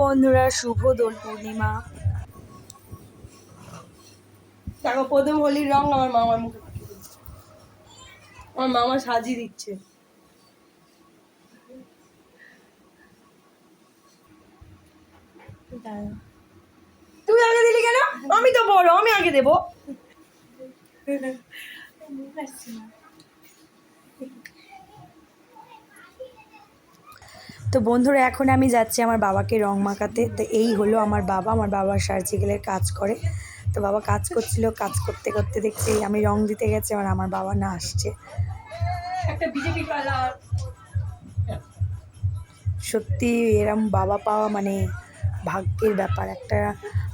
বন্ধুরা শুভ দোল পূর্ণিমা। দেখো প্রথম হোলির রং আমার মামার মুখে আমার মামা সাজিয়ে দিচ্ছে। তুই আগে দিলি কেন? আমি তো বড় আমি আগে দেবো। তো বন্ধুরা এখন আমি যাচ্ছি আমার বাবাকে রং মাখাতে। তো এই হলো আমার বাবা। আমার বাবা সার্জিক্যালের কাজ করে। তো বাবা কাজ করছিল। কাজ করতে করতে দেখছি আমি রং দিতে গেছি আর আমার বাবা না আসছে। একটা বিজেপি কালার। সত্যি এরম বাবা পাওয়া মানে ভাগ্যের ব্যাপার। একটা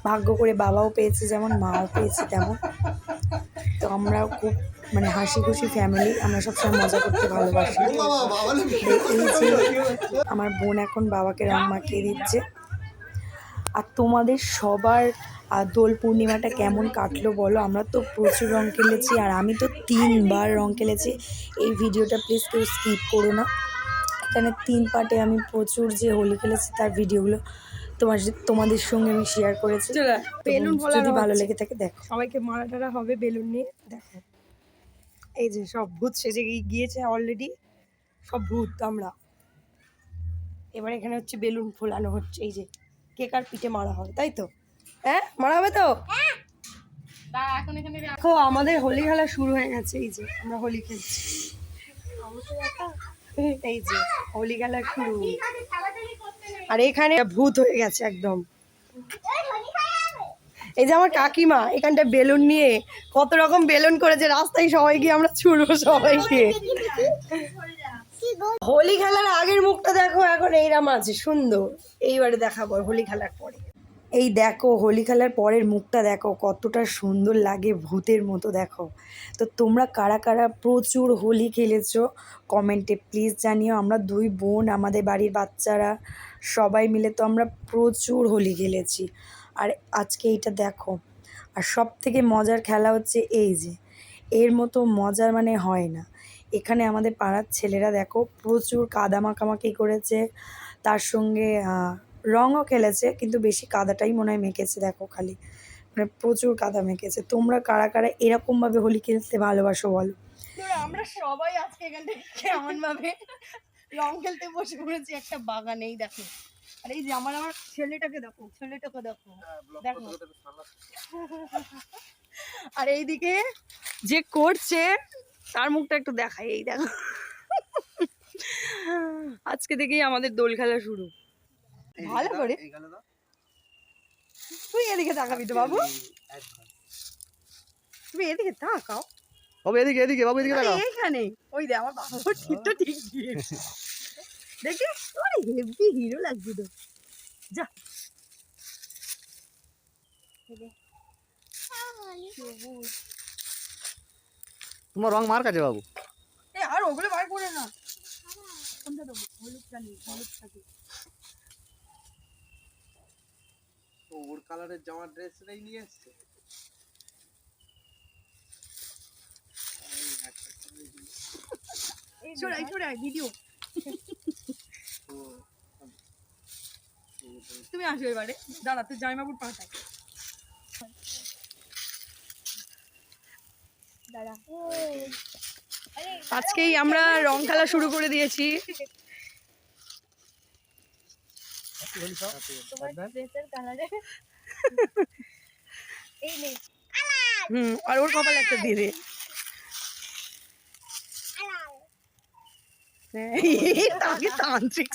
ভাগ্য করে বাবাও পেয়েছে যেমন মাও পেয়েছে তেমন। তো আমরাও খুব মানে হাসি খুশি ফ্যামিলি আমরা সবসময় মজা করতে ভালোবাসি। আমার বোন এখন বাবাকে রং মাখিয়ে দিচ্ছে। আর তোমাদের সবার দোল পূর্ণিমাটা কেমন কাটলো বলো? আমরা তো প্রচুর রং খেলেছি আর আমি তো তিনবার রং খেলেছি। এই ভিডিওটা প্লিজ কেউ স্কিপ করো না। এখানে তিন পার্টে আমি প্রচুর যে হোলি খেলেছি তার ভিডিওগুলো তোমার তোমাদের সঙ্গে আমি শেয়ার করেছি। বেলুন যদি ভালো লেগে থাকে দেখো। সবাইকে মারা টারা হবে বেলুন নিয়ে। দেখো। এই যে সব ভূত সেজে গিয়েছে অলরেডি সব ভূত আমরা। এবার এখানে হচ্ছে বেলুন ফোলানো হচ্ছে। এই যে কেক আর পিঠে মারা হবে তাই তো? হ্যাঁ? মারা হবে তো? দেখো আমাদের হোলি খেলা শুরু হয়ে গেছে। এই যে আমরা হোলি খেলছি। এই যে হোলি খেলা শুরু। আর এখানে ভূত হয়ে গেছে একদম। এই যে আমার কাকিমা, এখানটা বেলুন নিয়ে কত রকম বেলুন করেছে, রাস্তায় সবাই গিয়ে আমরা ছুড়বো সবাই গিয়ে। হোলি খেলার আগের মুখটা দেখো, এখন এইরাম আছে, সুন্দর। এইবারে দেখাবো হোলি খেলার পরে। এই দেখো, হোলি খেলার পরের মুখটা দেখো, কতটা সুন্দর লাগে ভূতের মতো, দেখো। তো তোমরা কারা কারা প্রচুর হোলি খেলেছো, কমেন্টে প্লিজ জানিও। আমরা দুই বোন, আমাদের বাড়ির বাচ্চারা সবাই মিলে তো আমরা প্রচুর হোলি খেলেছি। আর আজকে এইটা দেখো, আর সব থেকে মজার খেলা হচ্ছে এই যে, এর মতো মজার মানে হয় না। এখানে আমাদের পাড়ার ছেলেরা দেখো প্রচুর কাদা মাখামাখি করেছে, তার সঙ্গে রঙও খেলেছে, কিন্তু বেশি কাদাটাই মনে হয় মেখেছে দেখো খালি। মানে প্রচুর কাদা মেখেছে। তোমরা কারা কারা এরকমভাবে হোলি খেলতে ভালোবাসো বলো? আমরা সবাই আজকে এখানে কেমন ভাবে রং খেলতে বসে পড়েছি একটা বাগানেই দেখো। আর এই যে আমার আমার ছেলেটাকে দেখো ছেলেটাকে দেখো। দেখো। আর এইদিকে যে করছে তার মুখটা একটু দেখাই এই দেখো। আজকে থেকেই আমাদের দোল খেলা শুরু। ভালো করে। তুই এদিকে তাকাবি তো বাবু। তুমি এদিকে তাকাও। বাবু এদিকে এদিকে বাবু এদিকে তাকাও। এইখানে। ওই দে আমার বাবা ওর ঠিকটা ঠিক দিয়েছে দেখি? আরে হেভি হিরো লাগছে তো। যা। তোমার রং মার কাছে বাবু। এ আর ওগুলো বার করে না। কোনটা দেবো? হলুদ চালি হলুদ চালি ওর কালারের জামা ড্রেসটাই নিয়ে এসছে? ভিডিও তুমি আসো এবারে। দাঁড়া তুই জামাইবাবুর পাঠাই আজকেই আমরা রং খেলা শুরু করে দিয়েছি। হুম আর ওর কপালে একটা দিয়ে দে হ্যাঁ, তাকে তান্ত্রিক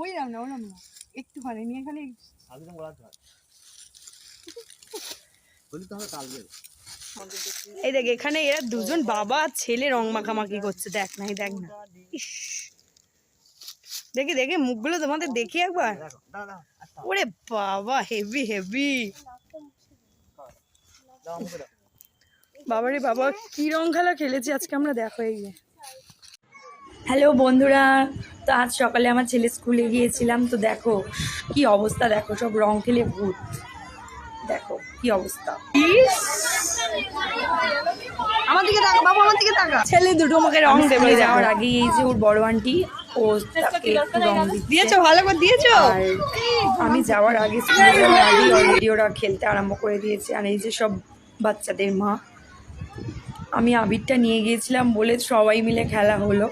ওই রাম না ওরাম না একটুখানি নিয়ে খালি এই দেখ, এখানে এরা দুজন বাবা ছেলে রং মাখামাখি করছে। দেখ না, এই দেখ না। ইস। দেখি দেখি মুখগুলো তোমাদের দেখি একবার। ওরে বাবা হেভি হেভি বাবারে বাবা কি রং খেলা খেলেছি আজকে আমরা দেখো এই যে। হ্যালো বন্ধুরা তো আজ সকালে আমার ছেলে স্কুলে গিয়েছিলাম তো দেখো কি অবস্থা দেখো সব রং খেলে ভূত। দেখো কি অবস্থা। আমার দিকে তাকা বাবু আমার দিকে তাকা। ছেলে দুটো মুখে রং দেবে যাওয়ার আগে এই যে ওর বড় আন্টি ও তাকে রং দিয়েছ ভালো করে দিয়েছ? আর আমি যাওয়ার আগে স্কুলে যাওয়ার আগেই অলরেডি ওরা খেলতে আরম্ভ করে দিয়েছে আর এই যে সব বাচ্চাদের মা। আমি আবিরটা নিয়ে গিয়েছিলাম বলে সবাই মিলে খেলা হলো।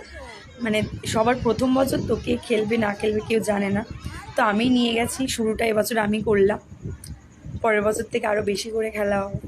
মানে সবার প্রথম বছর তো কে খেলবে না খেলবে কেউ জানে না। তো আমি নিয়ে গেছি শুরুটা এবছর আমি করলাম। পরের বছর থেকে আরও বেশি করে খেলা হবে।